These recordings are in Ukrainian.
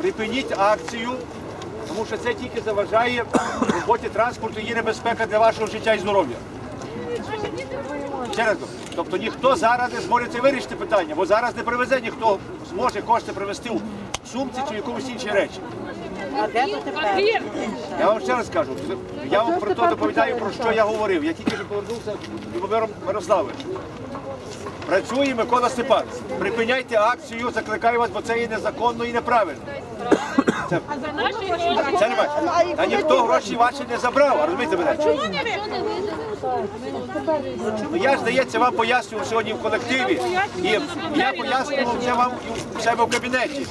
Припиніть акцію, тому що це тільки заважає роботі транспорту є небезпека для вашого життя і здоров'я. Ще раз тобто ніхто зараз не зможе це вирішити питання, бо зараз не привезе ніхто зможе кошти привезти в сумці чи в якомусь інші речі. Я вам ще раз кажу, я вам про те доповідаю, про що я говорив. Я тільки що повернувся Любомиром Мирославовичем. Працює Микола Степанович. Припиняйте акцію, закликаю вас, бо це є незаконно і неправильно. Це, це не бачите. Та ніхто гроші ваші не забрав, розумієте мене? Ну, Я ж, здається, вам пояснював сьогодні в колективі. І я пояснював це вам і у себе в кабінеті.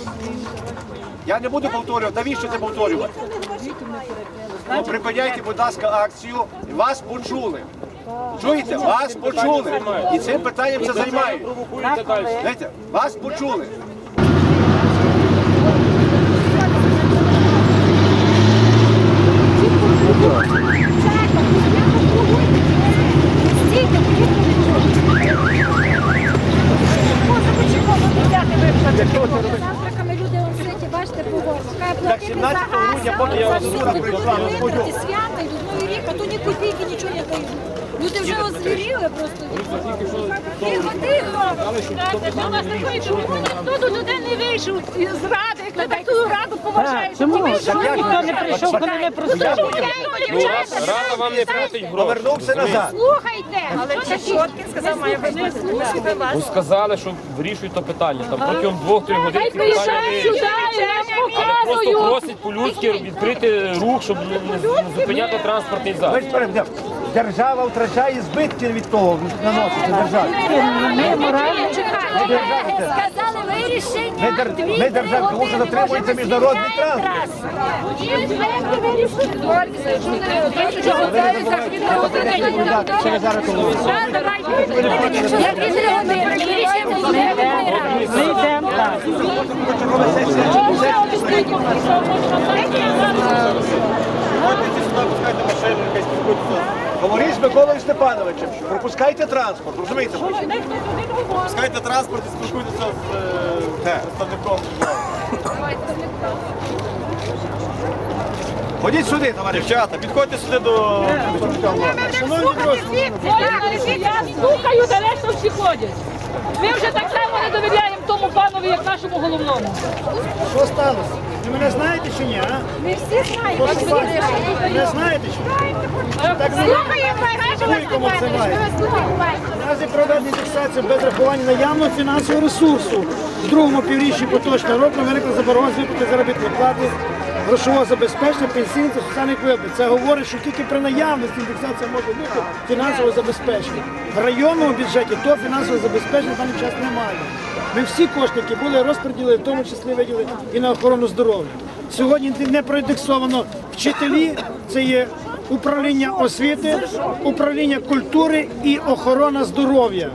Я не буду повторювати, навіщо це повторювати? Ну, припиняйте, будь ласка, акцію. Вас почули. Чуєте? Вас почули. І цим питанням це займають. Знаєте, вас почули. Завтраками люди он ситі, бачите, по горлу. Хай Так, платити 17 за газ, грудня, поки я все. Сура прийшла, Господь. ті свята, йдуть рік, а то ні копійки нічого не дають. Люди вже озвіріли просто. Тихо, тихо. У нас такої чому ніхто до людей не вийшов з ради, як на таку раду поважає. Чому? Ніхто не прийшов, коли не просив. Рада вам не платить гроші. Повернувся назад. Слухайте, але сказав, має бути Бо сказали, що вирішують то питання. Там протягом двох-трьох годин ці питання приїжджають сюди, вирішують. я вам Але просто показую. просять по-людськи відкрити рух, щоб не, не зупиняти транспортний Ми ж перейдемо. Держава втрачає збитки від того, наноситься державі. Сказали вирішення. Ми, держава, тому що затримується міжнародний транспорт. Ми йдемо. Говоріть з Миколою Степановичем, пропускайте транспорт, розумієте? Пускайте транспорт і спілкуйтеся з е, представником. Ходіть сюди, товариш. Дівчата, підходьте сюди до Шановні друзі, Я слухаю, де решта всі ходять. Ми вже так само не довіряємо тому панові, як нашому головному. Що сталося? Ви мене знаєте чи ні? А? Ми всі знаємо. всі знаємо. Не знаєте чи ні? Кому це має? Наразі проведення фіксації без рахування наявного фінансового ресурсу. В другому півріччі поточного року виникла заборгованість виплати заробітної плати, грошового забезпечення, пенсійних та соціальних виплат. Це говорить, що тільки при наявності індексація може бути фінансового забезпечення. В районному бюджеті то фінансового забезпечення в даний час немає. Ми всі кошти, які були розподілені, в тому числі виділили і на охорону здоров'я. Сьогодні не проіндексовано вчителі, це є управління освіти, управління культури і охорона здоров'я.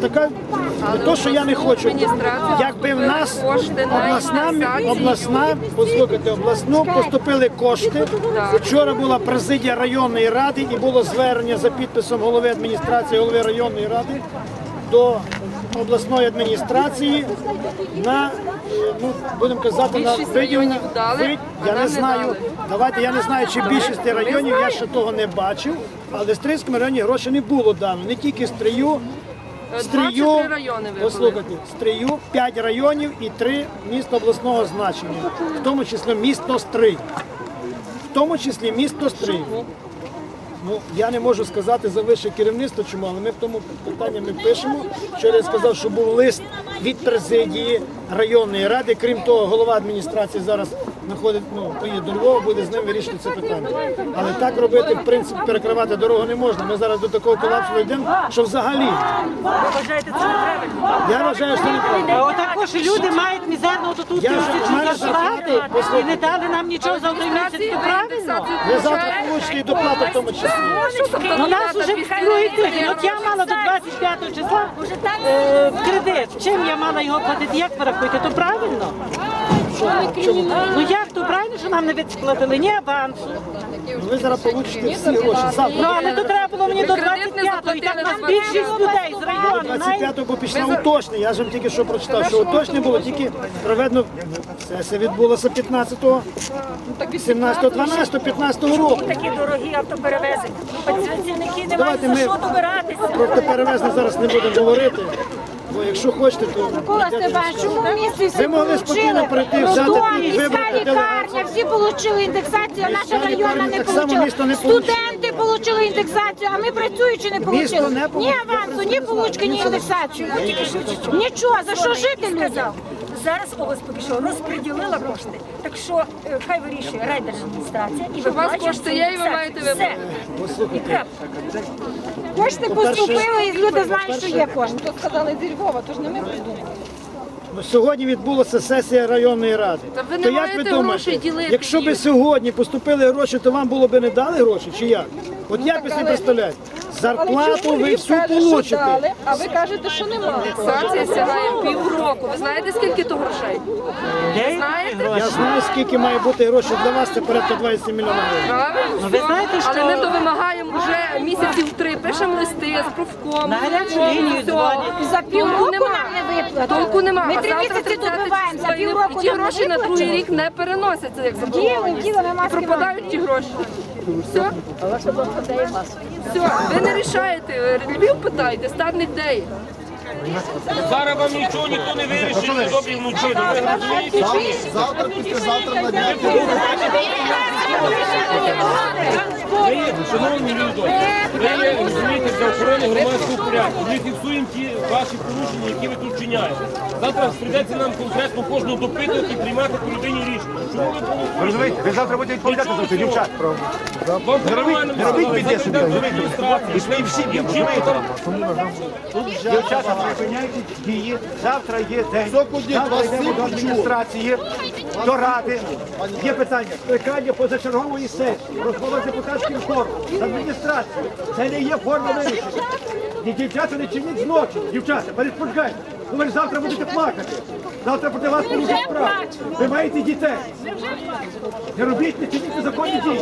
Така не то, що я не хочу. Якби в нас обласна, обласна, послухайте, обласну поступили кошти. Вчора була президія районної ради і було звернення за підписом голови адміністрації, голови районної ради до обласної адміністрації на е, ну будемо казати на виділення. вид- Я не знаю. Давайте я не знаю, чи більшості районів я ще того не бачив, але в Стрийському районі грошей не було дано. Не тільки Стрию, Стрию, послухайте, Стрию, 5 районів і 3 міста обласного значення, в тому числі місто Стрий. В тому числі місто Стрий. Ну, я не можу сказати за вище керівництво, чому, але ми в тому питанні ми пишемо. Вчора я сказав, що був лист від президії районної ради. Крім того, голова адміністрації зараз знаходить, ну, поїде до Львова, буде з ним вирішити це питання. Але так робити, в принципі, перекривати дорогу не можна. Ми зараз до такого колапсу йдемо, що взагалі. Я вважаю, що неправильно. А отакож люди мають мізерну тут Я ж- у мене тисячу зарплати і не дали нам нічого за один місяць. То правильно? Ви завтра получите і доплату в тому числі. Ну нас уже другий тиждень. От я мала до 25 числа е, кредит. Чим я мала його платити? Як ви рахуєте? То правильно? Ну як то правильно, що нам не відсплатили? Ні авансу. Ви зараз получите всі гроші. Ну Завтра. але то треба було мені до 25-го. І так нас більшість людей з району. знаєте. 25-го бо пішла уточнення. Я ж вам тільки що прочитав, що уточнення було тільки проведено. Сесія відбулася 15-го, 17-го, 12-го, 15-го року. такі дорогі автоперевезення. Працівники не Давайте мають за ми що добиратися. про перевезення зараз не будемо говорити. Бо якщо хочете, то Микола Степанович, чому в місті всі Ви могли спокійно прийти, взяти міська вибрати лікарня, делегацію. всі отримали індексацію, а наша Міська районна не так само місто не отримала. получило. Студенти отримали індексацію, а ми працюючи не Місто отримали. Ні получило. авансу, ні получки, ні індексацію. Нічого, за що жити людям? Зараз область поки що розподілила кошти. Так що е, хай вирішує райдержадміністрація і У вас виплачує кошти є, і ви маєте Все. вибрати. І крапка. Кошти поступили, і люди знають, що є кошти. Тут сказали зі Львова, тож не ми придумали. Ну, Сьогодні відбулася сесія районної ради. Та ви не то як маєте ви думаєте, грошей ділити якщо б їх. сьогодні поступили гроші, то вам було б не дали гроші чи як? От як ви собі представляєте? Зарплату ви всю получите. а ви кажете, що немає. Індексація сягає півроку. Ви знаєте, скільки то грошей? Знаєте? Я знаю, скільки має бути грошей для вас, це порядка 27 мільйонів гривень. Правильно? Ну, ви знаєте, що- Але ми то вимагаємо вже місяців три, пишемо листи з профком. На гарячу лінію дзвонять. За Толку півроку нам не виплатили. Толку нема. Ми А три завтра місяці 30 добиваємо, за числа, і півроку ті нам не гроші на другий рік не переносяться, як Діли, заборгованість. ми Пропадають ті гроші. Все? Все, ви не рішаєте. Львів питайте, старних де. Зараз вам нічого ніхто не вирішить, ви добрі вночі. Ви розумієте? Завтра, післязавтра на день. Ви, шановні люди, ви розумієте для охорони громадського порядку. Ми фіксуємо ті ваші порушення, які ви тут вчиняєте. Завтра прийдеться нам конкретно кожного допитувати і приймати по людині рішення. Чому ви Ви провокуєте? розумієте, ви завтра будете відповідати за це, дівчат. Вам Не робіть, не робіть біди собі, розумієте? І свої всі розумієте? Дівчата, припиняйте дії. Завтра є день. Завтра йдемо до адміністрації, до ради. Є питання. Скликання позачергової сесії, розмова з депутатським корпусом, з адміністрацією. Це не є форма вирішення. І дівчата не чиніть злочин. Дівчата, перешкоджайте. Ну ви ж завтра будете плакати. Завтра проти вас порушать справу. Ви маєте дітей. Не робіть, не чиніть незаконні дії.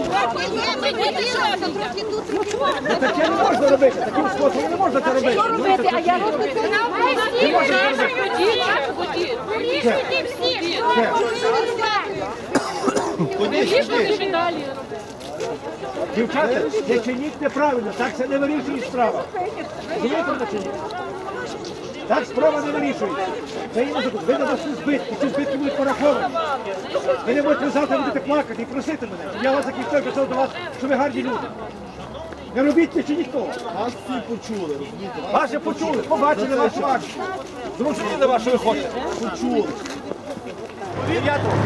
Ну, Таке не можна робити. Таким способом не можна це робити. Що робити, а я роблю це Не можна це робити. Вирішуйте всі. Дівчата, не чиніть неправильно, так це не вирішує справа. Розумієте, мене чи ні? Так справа не вирішується. Це закон. Ви дадете збитки, ці збитки будуть пораховані. Ви не можете завтра будете плакати і просити мене. Я вас захищаю, писав до вас, що ви гарні люди. Не робіть це чи ніхто. Вас всі почули, розумієте? Ваші почули, побачили вашу акцію. Зрозуміли вас, що ви хочете. Почули.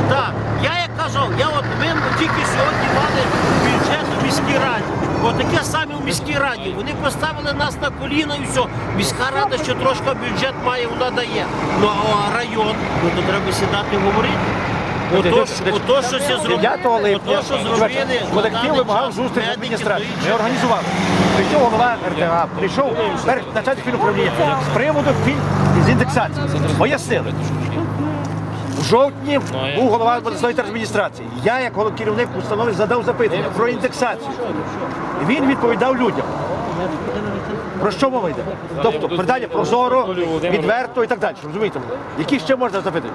Так, я як казав, я от ми тільки сьогодні мали бюджет у міській раді. От таке саме у міській раді. Вони поставили нас на коліна і все. Міська рада ще трошки бюджет має, вона дає. Ну а район, ну то треба сідати і говорити. Ото, ж- ото що це зробили. 9 липня Ото, що зробили. колектив вимагав зустріч з медики адміністрацією. Ми організували. Прийшов голова РТА, прийшов начальник фінуправління з приводу фін з індексації. Пояснили. В жовтні був голова обласної адміністрації. Я, як керівник установи, задав запитання про індексацію. Він відповідав людям. Про що мова йде? Тобто питання прозоро, відверто і так далі. Розумієте? Які ще можна запитати?